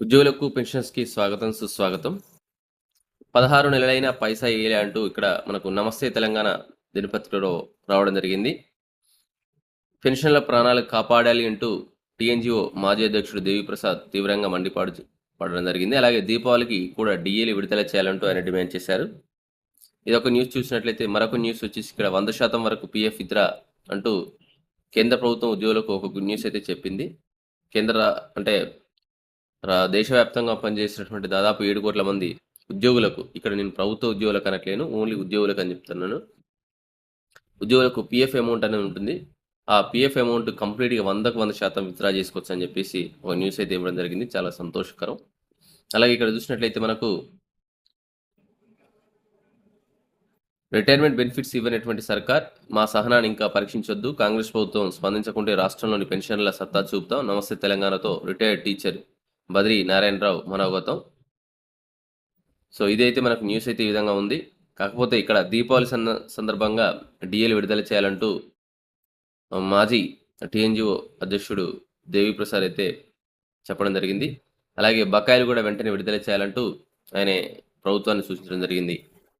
ఉద్యోగులకు పెన్షన్స్కి స్వాగతం సుస్వాగతం. పదహారు నెలలైన పైసా వేయలే అంటూ ఇక్కడ మనకు నమస్తే తెలంగాణ దినపత్రికలో రావడం జరిగింది. పెన్షన్ల ప్రాణాలు కాపాడాలి అంటూ టీఎన్జిఓ మాజీ అధ్యక్షుడు దేవిప్రసాద్ తీవ్రంగా మండిపాడు పడడం జరిగింది. అలాగే దీపావళికి కూడా డిఏలు విడుదల చేయాలంటూ ఆయన డిమాండ్ చేశారు. ఇది ఒక న్యూస్ చూసినట్లయితే మరొక న్యూస్ వచ్చేసి ఇక్కడ వంద శాతం వరకు పిఎఫ్ ఇతర అంటూ కేంద్ర ప్రభుత్వం ఉద్యోగులకు ఒక గుడ్ న్యూస్ అయితే చెప్పింది. కేంద్ర అంటే దేశవ్యాప్తంగా పనిచేసినటువంటి దాదాపు ఏడు కోట్ల మంది ఉద్యోగులకు ఇక్కడ నేను ప్రభుత్వ ఉద్యోగులకు అనట్లేను ఓన్లీ ఉద్యోగులకు అని చెప్తున్నాను. ఉద్యోగులకు పిఎఫ్ అమౌంట్ అనేది ఉంటుంది. ఆ పిఎఫ్ అమౌంట్ కంప్లీట్గా వందకు వంద శాతం విత్డ్రా చేసుకోవచ్చు అని చెప్పేసి ఒక న్యూస్ అయితే ఇవ్వడం జరిగింది. చాలా సంతోషకరం. అలాగే ఇక్కడ చూసినట్లయితే మనకు రిటైర్మెంట్ బెనిఫిట్స్ ఇవ్వనటువంటి సర్కార్ మా సహనాన్ని ఇంకా పరీక్షించొద్దు. కాంగ్రెస్ ప్రభుత్వం స్పందించకుంటే రాష్ట్రంలోని పెన్షన్ల సత్తా చూపుతాం. నమస్తే తెలంగాణతో రిటైర్డ్ టీచర్ బద్రి నారాయణరావు మనోగతం. సో ఇదైతే మనకు న్యూస్ అయితే ఈ విధంగా ఉంది. కాకపోతే ఇక్కడ దీపావళి సంద సందర్భంగా డిఎల్ విడుదల చేయాలంటూ మాజీ టీఎన్జిఓ అధ్యక్షుడు దేవిప్రసాద్ అయితే చెప్పడం జరిగింది. అలాగే బకాయిలు కూడా వెంటనే విడుదల చేయాలంటూ ఆయన ప్రభుత్వాన్ని సూచించడం జరిగింది.